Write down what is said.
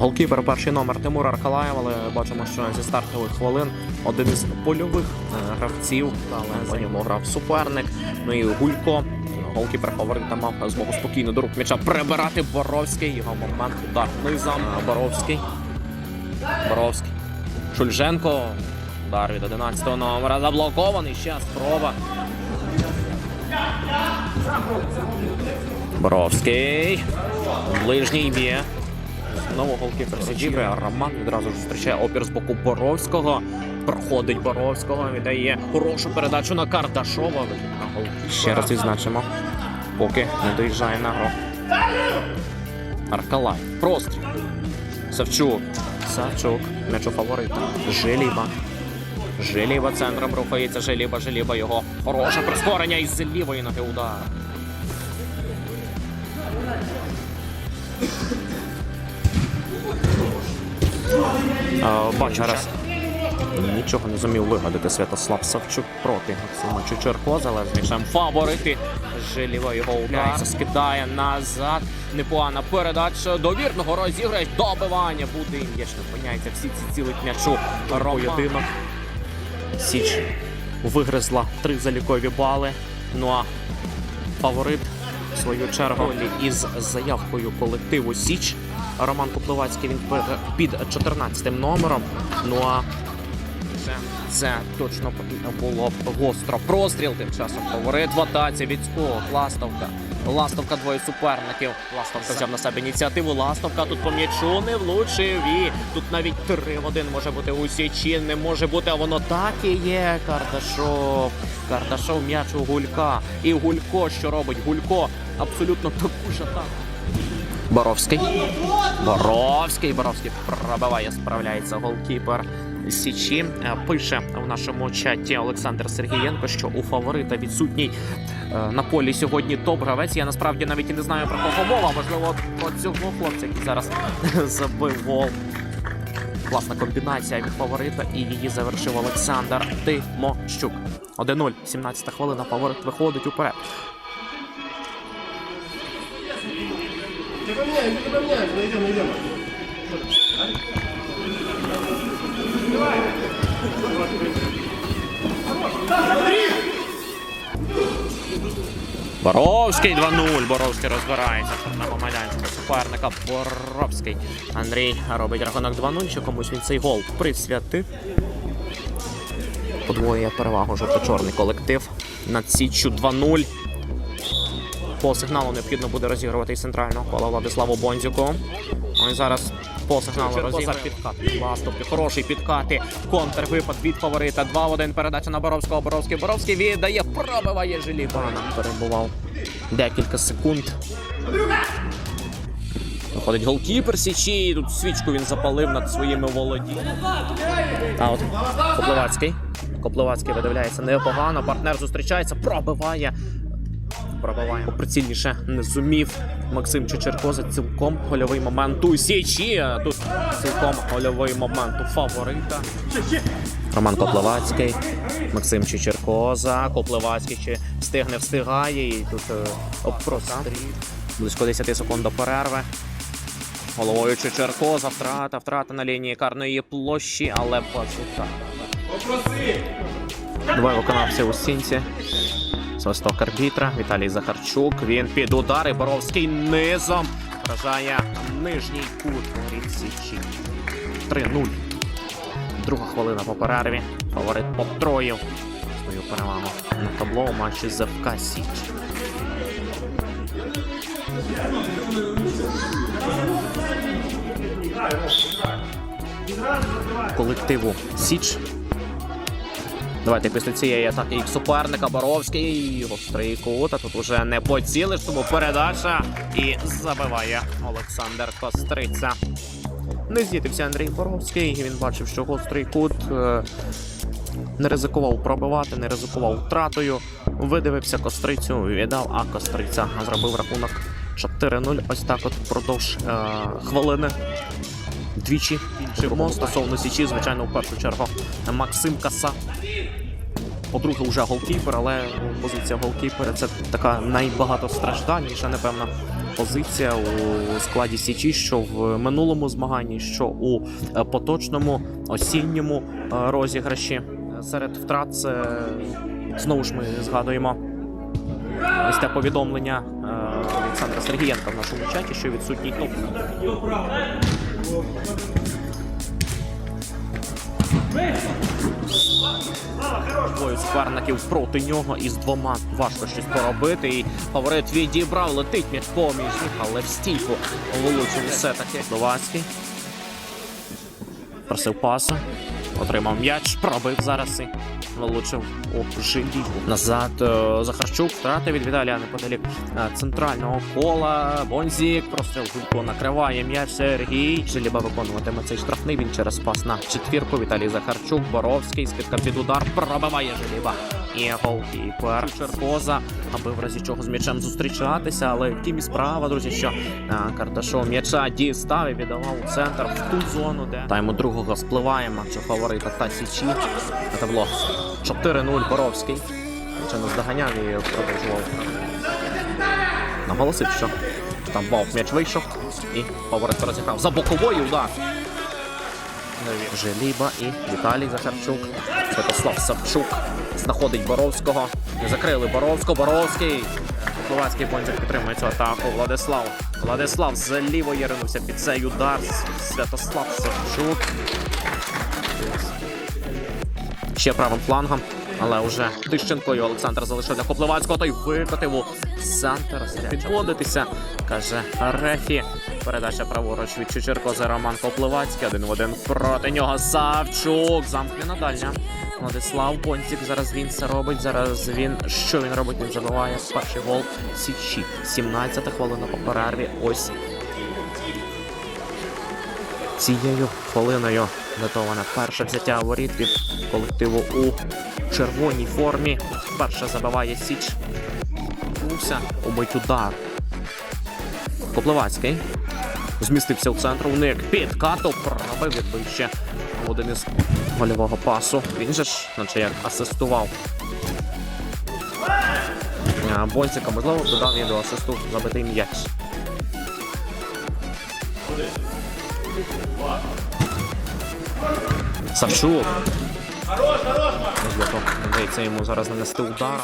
Голкіпер перший номер Тимур Аркалаєв, але бачимо, що зі стартових хвилин один із польових е, гравців, але за ньому грав суперник. Ну і Гулько. Голкіпер фаворита мав змогу спокійно до рук м'яча прибирати Боровський. Його момент удар низом. Боровський. Боровський. Шульженко. Удар від 11-го номера заблокований. Ще спроба. Боровський. Ближній б'є. Знову голкіпер Сіджібе, Роман відразу ж зустрічає опір з боку Боровського. Проходить Боровського, віддає хорошу передачу на Кардашова. Ще раз відзначимо, поки не доїжджає на гру. Аркалай. Простріл. Савчук. Савчук. М'яч у фаворита. Желіба. Желіба центром рухається. Желіба, Желіба його. Хороше прискорення із лівої ноги удар. Бачу раз. Нічого не зумів вигадати Святослав Савчук проти Максима Чучеркоза, але з фаворити. Жиліво його удається, скидає назад. Непогана передача до вірного розіграє. Добивання буде м'яч не опиняється. Всі ці цілить м'ячу. Поєдинок. Січ вигризла три залікові бали. Ну а фаворит свою чергу із заявкою колективу Січ. Роман Купливацький він під 14 номером. Ну а це, це точно було б гостро. Простріл тим часом фаворит в атаці відскок. Ластовка. Ластовка двоє суперників. Ластовка взяв на себе ініціативу. Ластовка тут по м'ячу не влучив. І тут навіть 3 в 1 може бути у Січі. Не може бути, а воно так і є. Кардашов. Кардашов м'яч у Гулька. І Гулько що робить? Гулько абсолютно таку ж атаку. Боровський. Боровський. Боровський пробиває, справляється голкіпер Січі. Е, Пише в нашому чаті Олександр Сергієнко, що у фаворита відсутній е, на полі сьогодні топ-гравець. Я насправді навіть і не знаю про кого мова. Можливо, про цього хлопця, який зараз забив гол. Класна комбінація від фаворита, і її завершив Олександр Тимощук. 1-0, 17 хвилина. Фаворит виходить уперед. Не поменяем, не поменяем, найдем, найдем. Боровський 2-0. Боровський розбирається на майданчику суперника. Боровський. Андрій робить рахунок 2-0. Що комусь він цей гол присвятив. Подвоює перевагу жовто-чорний колектив. Над Січчю 2-0. По сигналу необхідно буде розігрувати із центрального кола Владиславу Бонзюку. І зараз по сигналу розіграє підкат. Ластовки, хороший підкати. Контрвипад від фаворита. 2 в 1 передача на Боровського. Боровський. Боровський віддає, пробиває Желібана. Перебував декілька секунд. Виходить голкіпер Січі. і Тут свічку він запалив над своїми володіннями. А от Коплевацький. Коплевацький видивляється непогано. Партнер зустрічається, пробиває. Прицільніше не зумів. Максим Чечеркоза цілком гольовий момент у Січі. а Тут цілком гольовий момент у фаворита. Роман Коплевацький, Максим Чечеркоза. Коплевацький ще встигне, встигає. І тут е, простріл. Близько 10 секунд до перерви. Головою Чечеркоза. Втрата, втрата на лінії карної площі, але базука. Двоє виконавців у стінці. Свисток арбітра Віталій Захарчук. Він під удари. Боровський низом вражає нижній кут Січі. 3-0. Друга хвилина по перерві. Фаворит потроїв свою перевагу на табло у матчі з Січ. Колективу Січ Давайте після цієї атаки їх суперника Боровський. Гострий кут, а тут уже не поцілиш, тому передача. І забиває Олександр Костриця. Не з'їдився Андрій Боровський. Він бачив, що гострий кут е, не ризикував пробивати, не ризикував втратою. Видивився кострицю, віддав, а костриця зробив рахунок 4-0. Ось так от впродовж е, хвилини. Двічі інший стосовно січі, звичайно, в першу чергу Максим Каса. По-друге, вже голкіпер, але позиція голкіпера це така найбагатостраждальніша, напевно, позиція у складі Січі, що в минулому змаганні, що у е, поточному осінньому е, розіграші. Серед втрат це знову ж ми згадуємо ось те повідомлення е, Олександра Сергієнка в нашому чаті, що відсутній топ. Двоє суперників проти нього із двома важко щось поробити. І фаворит відібрав, летить між поміж них, але в стійку влучив все-таки Словацький. Просив паса, отримав м'яч, пробив зараз і влучив жилівку. Назад е, Захарчук втрати від Віталія неподалік е, центрального кола. Бонзік простріл Гулько накриває м'яч Сергій. Жиліба виконуватиме цей штрафний. Він через пас на четвірку. Віталій Захарчук, Боровський, скидка під удар. Пробиває Жиліба. І голкіпер Черкоза, аби в разі чого з м'ячем зустрічатися. Але втім і справа, друзі, що Карташов м'яча дістав і віддавав у центр в ту зону, де тайму другого спливає матчу фаворита та Січі. На табло 4-0 Боровський. Ще не здоганяв і продовжував. Наголосив, що там бав м'яч вийшов і фаворит розіграв за боковою удар. Желіба і Віталій Захарчук. Святослав Савчук знаходить Боровського. Закрили Боровського. Боровський. Словацький бонзик підтримує цю атаку. Владислав. Владислав з лівої ринувся під цей удар. Святослав Савчук. Ще правим флангом. Але вже Тищенко і Олександр залишив для Копливацького. Той викотив у центр. Підводитися, каже Рефі. Передача праворуч від Чечеркоза Роман Копливацький. Один в один проти нього. Савчук. Замкнена дальня. Владислав Понтік. Зараз він це робить. Зараз він що він робить? Він забиває перший гол Січі. 17 хвилина по перерві. Ось цією хвилиною датоване перше взяття воріт від колективу у червоній формі. Перше забиває Січ. Рухнувся, убить удар. Копливацький. Змістився в центр, уник під кату, пробив відбив ще один із гольового пасу. Він же ж, наче як асистував. Бонсика, можливо, додав їй до асисту забитий м'яч. Савчук. Можливо, йому зараз нанести удар.